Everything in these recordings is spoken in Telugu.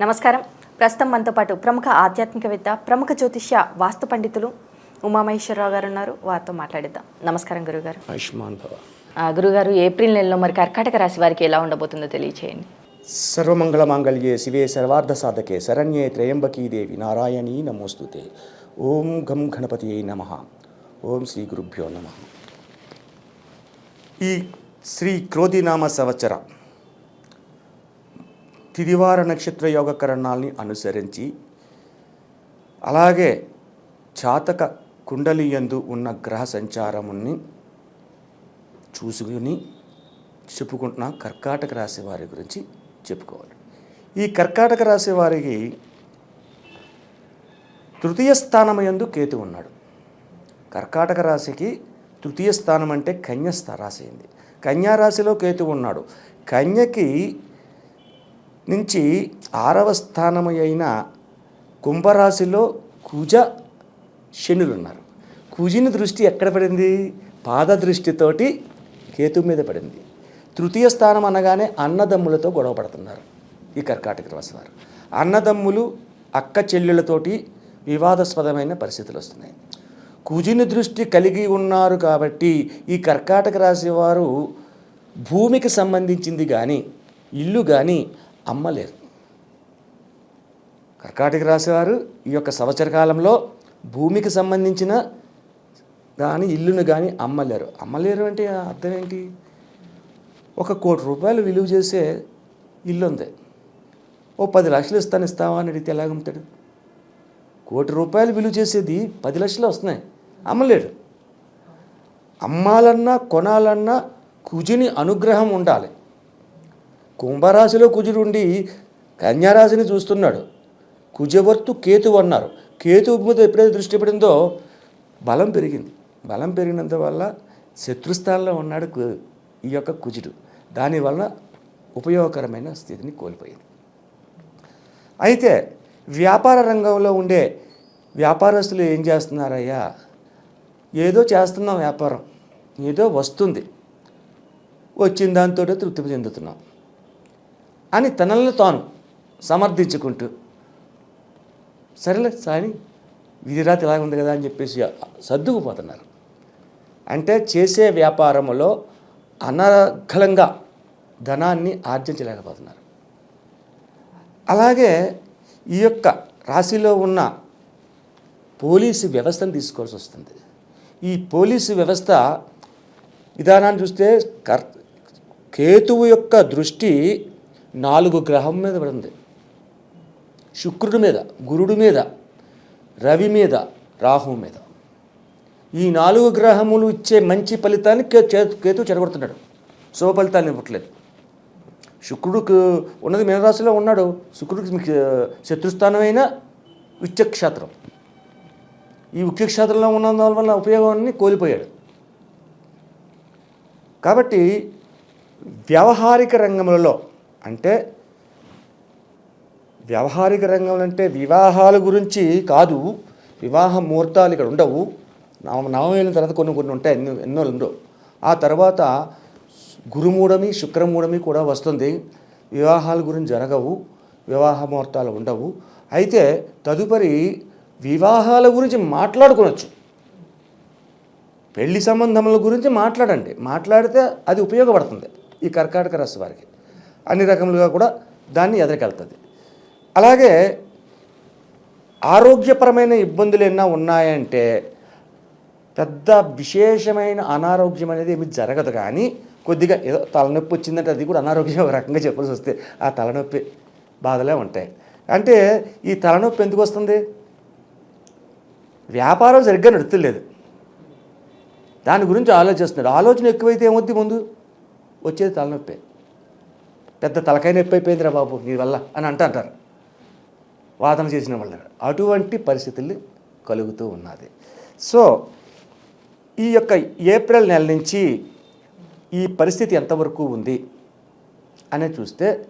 నమస్కారం. ప్రస్తుతం మనతో పాటు ప్రముఖ ఆధ్యాత్మికవేత్త ప్రముఖ జ్యోతిష్య వాస్తు పండితులు ఉమామహేశ్వరరావు గారు ఉన్నారు. వారితో మాట్లాడిద్దాం. నమస్కారం గురుగారు. ఆయుష్మాన్ భవ. ఆ, గురుగారు ఏప్రిల్ నెలలో మరి కర్కాటక రాశి వారికి ఎలా ఉండబోతుందో తెలియచేయండి. సర్వమంగళ మాంగళ్యే శివే సర్వార్థ సాధకే శరణ్యే త్రయంబకీ దేవి నారాయణీ నమోస్తుతే. ఓం గం గణపతియే నమ. ఓం శ్రీ గురుభ్యో నమ. ఈ శ్రీ క్రోధినామ సంవత్సర తిదివార నక్షత్ర యోగకరణాల్ని అనుసరించి అలాగే చాతక కుండలియందు ఉన్న గ్రహ సంచారముని చూసుకుని చెప్పుకుంటున్న కర్కాటక రాశి వారి గురించి చెప్పుకోవాలి. ఈ కర్కాటక రాశి వారికి తృతీయ స్థానమయందు కేతు ఉన్నాడు. కర్కాటక రాశికి తృతీయ స్థానం అంటే కన్యస్థ రాశి అయింది. కన్యారాశిలో కేతు ఉన్నాడు. కన్యకి నుంచి ఆరవ స్థానము అయిన కుంభరాశిలో కుజ శనులు ఉన్నారు. కుజిని దృష్టి ఎక్కడ పడింది? పాద దృష్టితోటి కేతు మీద పడింది. తృతీయ స్థానం అనగానే అన్నదమ్ములతో గొడవ పడుతున్నారు ఈ కర్కాటక రాశి వారు. అన్నదమ్ములు అక్క చెల్లెళ్ళతోటి వివాదాస్పదమైన పరిస్థితులు వస్తున్నాయి. కుజిని దృష్టి కలిగి ఉన్నారు కాబట్టి ఈ కర్కాటక రాశి వారు భూమికి సంబంధించింది కానీ ఇల్లు కానీ అమ్మలేరు కర్కాటక రాశివారు ఈ యొక్క సంవత్సర కాలంలో భూమికి సంబంధించిన కానీ ఇల్లును కానీ అమ్మలేరు. అమ్మలేరు అంటే అర్థం ఏంటి? ఒక కోటి రూపాయలు విలువ చేసే ఇల్లు ఉంది ఓ పది లక్షలు ఇస్తాను ఇస్తావా అని అడిగితే ఎలాగమ్ముతాడు కోటి రూపాయలు విలువ చేసేది పది లక్షలు వస్తున్నాయి. అమ్మలేడు. అమ్మాలన్నా కొనాలన్నా కుజిని అనుగ్రహం ఉండాలి. కుంభరాశిలో కుజుడుండి కన్యారాశిని చూస్తున్నాడు. కుజవర్తు కేతు అన్నారు. కేతు మీద ఎప్పుడైతే దృష్టి పడిందో బలం పెరిగింది. బలం పెరిగినంత వల్ల శత్రుస్థానంలో ఉన్నాడు ఈ యొక్క కుజుడు. దానివల్ల ఉపయోగకరమైన స్థితిని కోల్పోయింది. అయితే వ్యాపార రంగంలో ఉండే వ్యాపారస్తులు ఏం చేస్తున్నారయ్యా? ఏదో చేస్తున్నాం వ్యాపారం. ఏదో వస్తుంది. వచ్చిన దాంతో తృప్తి చెందుతున్నాం. అని తనల్ని తాను సమర్థించుకుంటూ సరేలే సాని విధిరాతి ఇలాగ ఉంది కదా అని చెప్పేసి సర్దుకుపోతున్నారు. అంటే చేసే వ్యాపారంలో అనర్గళంగా ధనాన్ని ఆర్జించలేకపోతున్నారు. అలాగే ఈ యొక్క రాశిలో ఉన్న పోలీసు వ్యవస్థను తీసుకోవాల్సి వస్తుంది. ఈ పోలీసు వ్యవస్థ విధానాన్ని చూస్తే కర్ కేతువు యొక్క దృష్టి నాలుగు గ్రహం మీద పడింది. శుక్రుడి మీద గురుడి మీద రవి మీద రాహు మీద. ఈ నాలుగు గ్రహములు ఇచ్చే మంచి ఫలితాన్ని కే కేతు చెడగొడుతున్నాడు. శుభ ఫలితాన్ని ఇవ్వట్లేదు. శుక్రుడికి ఉన్నది మీనరాశిలో ఉన్నాడు. శుక్రుడికి మీకు శత్రుస్థానమైన ఉచ్చక్షేత్రం. ఈ ఉచ్చక్షేత్రంలో ఉన్నందు వల్ల ఉపయోగాన్ని కోల్పోయాడు. కాబట్టి వ్యవహారిక రంగములలో అంటే వ్యవహారిక రంగంలో అంటే వివాహాల గురించి కాదు వివాహ ముహూర్తాలు ఇక్కడ ఉండవు. నవ నవమైన తర్వాత కొన్ని కొన్ని ఉంటాయి ఎన్నో ఎన్నో ఉండవు ఆ తర్వాత గురుమూఢమి శుక్రమూఢమి కూడా వస్తుంది. వివాహాల గురించి జరగవు వివాహ ముహూర్తాలు ఉండవు. అయితే తదుపరి వివాహాల గురించి మాట్లాడుకోవచ్చు. పెళ్ళి సంబంధముల గురించి మాట్లాడండి. మాట్లాడితే అది ఉపయోగపడుతుంది ఈ కర్కాటక రాశి వారికి. అన్ని రకములుగా కూడా దాన్ని ఎదురుకెళ్తుంది. అలాగే ఆరోగ్యపరమైన ఇబ్బందులు ఏమైనా ఉన్నాయంటే పెద్ద విశేషమైన అనారోగ్యం అనేది ఏమి జరగదు కానీ కొద్దిగా ఏదో తలనొప్పి వచ్చిందంటే అది కూడా అనారోగ్యం ఒక రకంగా చెప్పాల్సి వస్తే ఆ తలనొప్పి బాధలే ఉంటాయి. అంటే ఈ తలనొప్పి ఎందుకు వస్తుంది? వ్యాపారం సరిగ్గా నడుతులేదు దాని గురించి ఆలోచిస్తున్నాడు ఆలోచన ఎక్కువైతే ఏమొద్ది ముందు? వచ్చేది తలనొప్పి. పెద్ద తలకాయ నొప్పి అయిపోయిందిరా బాబు నీ వల్ల అని అంట అంటారు. వాదన చేసిన వాళ్ళ అటువంటి పరిస్థితులు కలుగుతూ ఉన్నది. సో ఈ యొక్క ఏప్రిల్ నెల నుంచి ఈ పరిస్థితి ఎంతవరకు ఉంది అని చూస్తే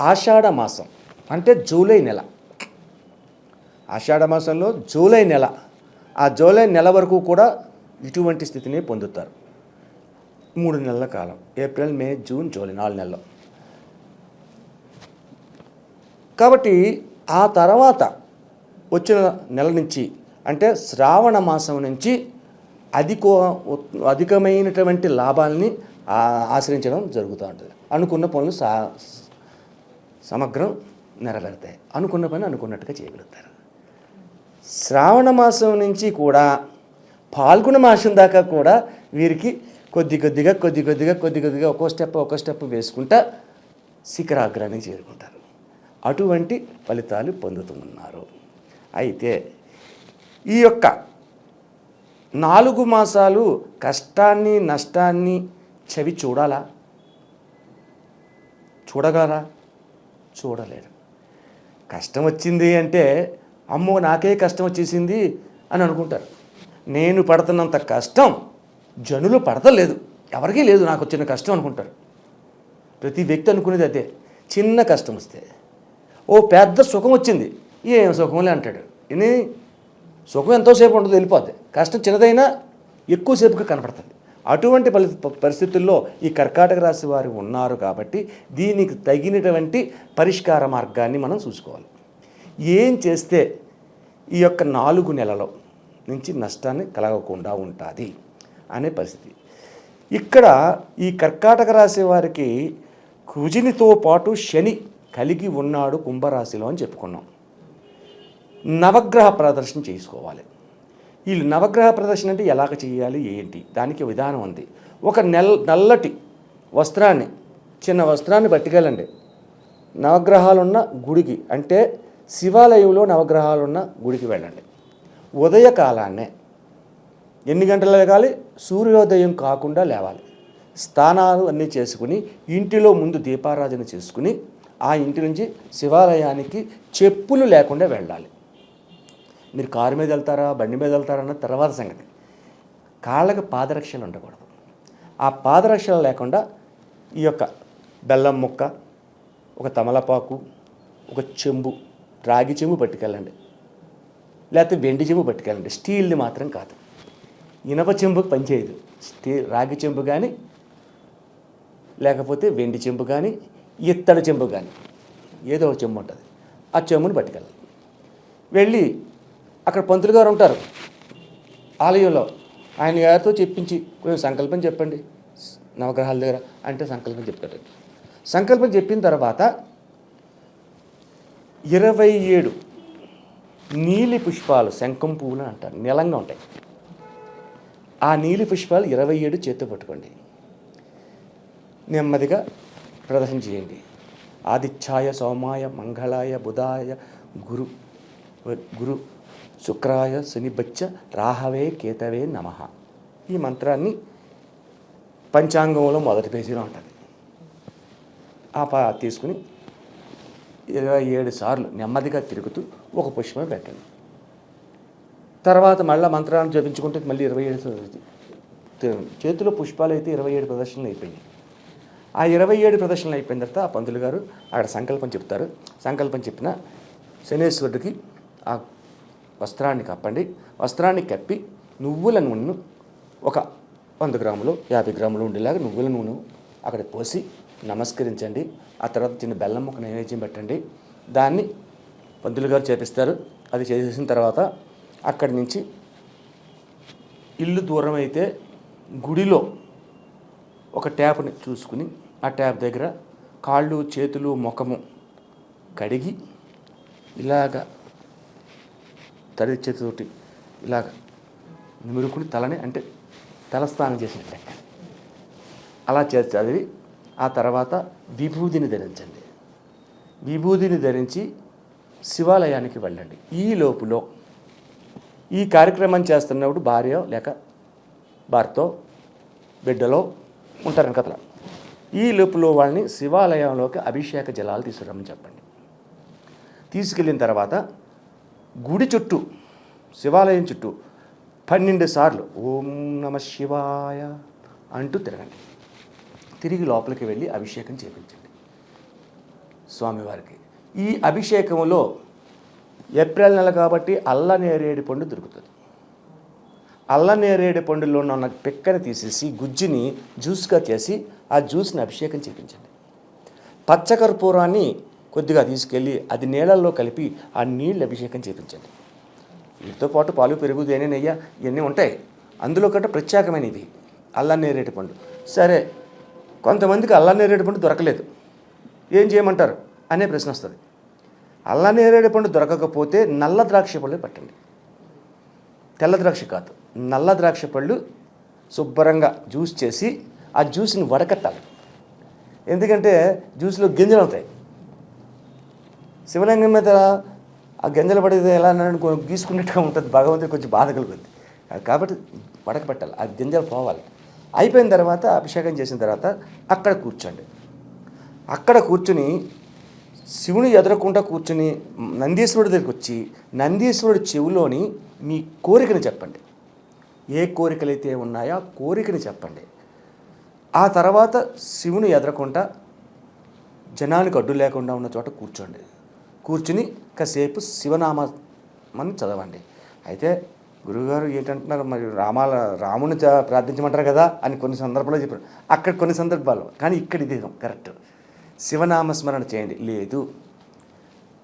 ఆషాఢ మాసం అంటే జూలై నెల. ఆషాఢ మాసంలో జూలై నెల. ఆ జూలై నెల వరకు కూడా ఇటువంటి స్థితిని పొందుతారు. మూడు నెలల కాలం. ఏప్రిల్ మే జూన్ జూలై నాలుగు నెలలు. కాబట్టి ఆ తర్వాత వచ్చిన నెల నుంచి అంటే శ్రావణ మాసం నుంచి అధిక అధికమైనటువంటి లాభాలని ఆశ్రయించడం జరుగుతూ ఉంటుంది. అనుకున్న పనులు సా సమగ్రం నెరవేరుతాయి. అనుకున్న పని అనుకున్నట్టుగా చేయగలుగుతారు. శ్రావణ మాసం నుంచి కూడా పాల్గొన మాసం దాకా కూడా వీరికి కొద్ది కొద్దిగా కొద్ది కొద్దిగా కొద్ది కొద్దిగా ఒక్కో స్టెప్ ఒక్కో స్టెప్ వేసుకుంటా శిఖరాగ్రానికి చేరుకుంటారు. అటువంటి ఫలితాలు పొందుతున్నారు అయితే ఈ యొక్క నాలుగు మాసాలు కష్టాన్ని నష్టాన్ని చవి చూడాలా? చూడగలరా? చూడలేరు. కష్టం వచ్చింది అంటే అమ్మో నాకే కష్టం వచ్చేసింది అని అనుకుంటారు. నేను పడుతున్నంత కష్టం జనులు పడతలేదు. ఎవరికీ లేదు నాకు వచ్చిన కష్టం అనుకుంటారు. ప్రతి వ్యక్తి అనుకునేది అదే. చిన్న కష్టం వస్తే ఓ పెద్ద సుఖం వచ్చింది. ఏం సుఖంలే అంటాడు. ఇని సుఖం ఎంతోసేపు ఉండదు వెళ్ళిపోద్ది. కష్టం చిన్నదైనా ఎక్కువసేపుగా కనపడుతుంది. అటువంటి పలి పరిస్థితుల్లో ఈ కర్కాటక రాశి వారు ఉన్నారు కాబట్టి దీనికి తగినటువంటి పరిష్కార మార్గాన్ని మనం చూసుకోవాలి. ఏం చేస్తే ఈ యొక్క నాలుగు నెలలో నుంచి నష్టాన్ని కలగకుండా ఉంటుంది? అనే పరిస్థితి. ఇక్కడ ఈ కర్కాటక రాశి వారికి కుజినితో పాటు శని కలిగి ఉన్నాడు కుంభరాశిలో అని చెప్పుకున్నాం. నవగ్రహ ప్రదర్శన చేసుకోవాలి. వీళ్ళు నవగ్రహ ప్రదర్శన అంటే ఎలాగ చేయాలి ఏంటి? దానికి విధానం ఉంది. ఒక నెల నల్లటి వస్త్రాన్ని చిన్న వస్త్రాన్ని పట్టుకెళ్ళండి. నవగ్రహాలున్న గుడికి అంటే శివాలయంలో నవగ్రహాలున్న గుడికి వెళ్ళండి. ఉదయకాలాన్నే ఎన్ని గంటలు లేగాలి? సూర్యోదయం కాకుండా లేవాలి. స్నానాలు అన్నీ చేసుకుని ఇంటిలో ముందు దీపారాధన చేసుకుని ఆ ఇంటి నుంచి శివాలయానికి చెప్పులు లేకుండా వెళ్ళాలి. మీరు కారు మీద వెళ్తారా బండి మీద వెళ్తారా అన్న తర్వాత సంగతి. కాళ్ళకి పాదరక్షలు ఉండకూడదు. ఆ పాదరక్షలు లేకుండా ఈ యొక్క బెల్లం ముక్క ఒక తమలపాకు ఒక చెంబు రాగి చెంబు పట్టుకెళ్ళండి. లేకపోతే వెండి చెంబు పట్టుకెళ్ళండి. స్టీల్ది మాత్రం కాదు. ఇనప చెంబుకి పనిచేయదు. స్టీల్ రాగి చెంబు కానీ లేకపోతే వెండి చెంబు కానీ ఇత్తడి చెంబు కానీ ఏదో ఒక చెంబు ఉంటుంది. ఆ చెంబుని పట్టుకెళ్ళాలి. వెళ్ళి అక్కడ పంతులు గారు ఉంటారు. ఆలయంలో ఆయన గారితో చెప్పించి కొంచెం సంకల్పం చెప్పండి నవగ్రహాల దగ్గర అంటే సంకల్పం చెప్తాడు సంకల్పం చెప్పిన తర్వాత ఇరవై ఏడు నీలి పుష్పాలు శంఖం పువ్వులు అంటారు. నీలంగా ఉంటాయి. ఆ నీలి పుష్పాలు ఇరవై ఏడు చేతితో పట్టుకోండి. నెమ్మదిగా ప్రదర్శన చేయండి. ఆదిత్యాయ సోమాయ మంగళాయ బుధాయ గురు గురు శుక్రాయ శనిబచ్చ రాహవే కేతవే నమ. ఈ మంత్రాన్ని పంచాంగంలో మొదటి పేజీలో ఉంటుంది. ఆ పా తీసుకుని ఇరవై ఏడు సార్లు నెమ్మదిగా తిరుగుతూ ఒక పుష్పం పెట్టండి. తర్వాత మళ్ళీ మంత్రాన్ని జపించుకుంటే మళ్ళీ ఇరవై ఏడు చేతిలో పుష్పాలు అయితే ఇరవై ఏడు ప్రదర్శనలు అయిపోయినాయి. ఆ ఇరవై ఏడు ప్రదర్శనలు అయిపోయిన తర్వాత ఆ పంతులు గారు అక్కడ సంకల్పం చెప్తారు. సంకల్పం చెప్పిన శనేశ్వరుడికి ఆ వస్త్రాన్ని కప్పండి. వస్త్రాన్ని కప్పి నువ్వుల నూనెను ఒక వంద గ్రాములు యాభై గ్రాములు ఉండేలాగా నువ్వుల నూనె అక్కడ పోసి నమస్కరించండి. ఆ తర్వాత చిన్న బెల్లం ముక్క నైవేద్యం పెట్టండి. దాన్ని పంతులు గారు చేపిస్తారు. అది చేసేసిన తర్వాత అక్కడి నుంచి ఇల్లు దూరం అయితే గుడిలో ఒక ట్యాప్ని చూసుకుని ఆ ట్యాప్ దగ్గర కాళ్ళు చేతులు ముఖము కడిగి ఇలాగ తడి చేతితోటి ఇలాగ నిమురుకుని తలని అంటే తలస్నానం చేసినట్టు లెక్క. అలా చేసి చదివి ఆ తర్వాత విభూదిని ధరించండి విభూదిని ధరించి శివాలయానికి వెళ్ళండి ఈ లోపులో ఈ కార్యక్రమం చేస్తున్నప్పుడు భార్య లేక భర్తో బిడ్డలో ఉంటారు కథలో. ఈ లోపులో వాళ్ళని శివాలయంలోకి అభిషేక జలాలు తీసుకురమ్మని చెప్పండి. తీసుకెళ్ళిన తర్వాత గుడి చుట్టూ శివాలయం చుట్టూ పన్నెండు సార్లు ఓం నమ శివాయ అంటూ తిరగండి. తిరిగి లోపలికి వెళ్ళి అభిషేకం చేపించండి. స్వామివారికి ఈ అభిషేకంలో ఏప్రిల్ నెల కాబట్టి అల్ల నేరేడు పండు దొరుకుతుంది. అల్లనేరేడు పండులో ఉన్న పిక్కని తీసేసి గుజ్జుని జ్యూస్గా చేసి ఆ జ్యూస్ని అభిషేకం చేపించండి. పచ్చకర్పూరాన్ని కొద్దిగా తీసుకెళ్ళి అది నీళ్ళల్లో కలిపి ఆ నీళ్ళు అభిషేకం చేపించండి. వీటితో పాటు పాలు పెరుగు తేనె ఇవన్నీ ఉంటాయి. అందులో కంటే ప్రత్యేకమైన ఇది నేరేడు పండు. సరే కొంతమందికి అల్లనేరేడు పండు దొరకలేదు. ఏం చేయమంటారు? అనే ప్రశ్న వస్తుంది. అల్లనేరేడు పండు దొరకకపోతే నల్ల ద్రాక్ష పళ్ళు పట్టండి. తెల్ల ద్రాక్ష కాదు. నల్ల ద్రాక్ష పళ్ళు శుభ్రంగా జ్యూస్ చేసి ఆ జ్యూస్ని వడకట్టాలి. ఎందుకంటే జ్యూస్లో గింజలు అవుతాయి శివలింగం మీద ఆ గింజలు పడితే ఎలా అన్నాడు గీసుకున్నట్టుగా ఉంటుంది. భగవంతుడు కొంచెం బాధ కలుగుతుంది కాబట్టి వడకపెట్టాలి ఆ గింజలు పోవాలి. అయిపోయిన తర్వాత అభిషేకం చేసిన తర్వాత అక్కడ కూర్చోండి. అక్కడ కూర్చుని శివుని ఎదురకుండా కూర్చుని నందీశ్వరుడి దగ్గరికి వచ్చి నందీశ్వరుడి చెవిలోని మీ కోరికని చెప్పండి. ఏ కోరికలైతే ఉన్నాయో ఆ కోరికని చెప్పండి. ఆ తర్వాత శివుని ఎదరకుండా జనానికి అడ్డు లేకుండా ఉన్న చోట కూర్చోండి. కూర్చుని కాసేపు శివనామని చదవండి. అయితే గురువుగారు ఏంటంటున్నారు? మరి రామాల రాముని ప్రార్థించమంటారు కదా అని కొన్ని సందర్భాల్లో చెప్పారు. అక్కడ కొన్ని సందర్భాల్లో. కానీ ఇక్కడ ఇది కరెక్ట్. శివనామస్మరణ చేయండి. లేదు.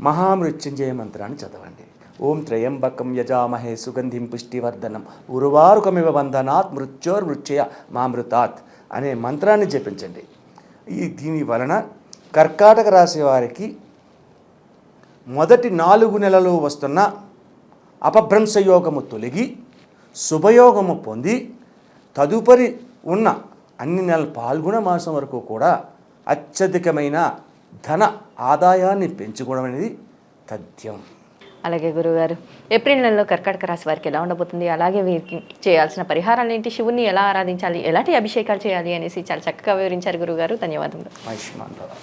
మహామృత్యుంజయ మంత్రాన్ని చదవండి. ఓం త్రయంబకం యజామహే సుగంధిం పుష్టివర్ధనం. ఉరువారుకమివ బంధనాత్ మృత్యోర్మృత్యయ మామృతాత్ అనే మంత్రాన్ని జపించండి. ఈ దీని వలన కర్కాటక రాశి వారికి మొదటి నాలుగు నెలలు వస్తున్న అపభ్రంశయోగము తొలగి శుభయోగము పొంది తదుపరి ఉన్న అన్ని నెలల పాల్గొన మాసం వరకు కూడా అత్యధికమైన ధన ఆదాయాన్ని పెంచుకోవడం అనేది తథ్యం. అలాగే గురుగారు ఏప్రిల్ నెలలో కర్కాటక రాశి వారికి ఎలా ఉండబోతుంది? అలాగే వీరికి చేయాల్సిన పరిహారాలు ఏంటి? శివుని ఎలా ఆరాధించాలి? ఎలాంటి అభిషేకాలు చేయాలి? అనేసి చాలా చక్కగా వివరించారు గురుగారు. ధన్యవాదములు.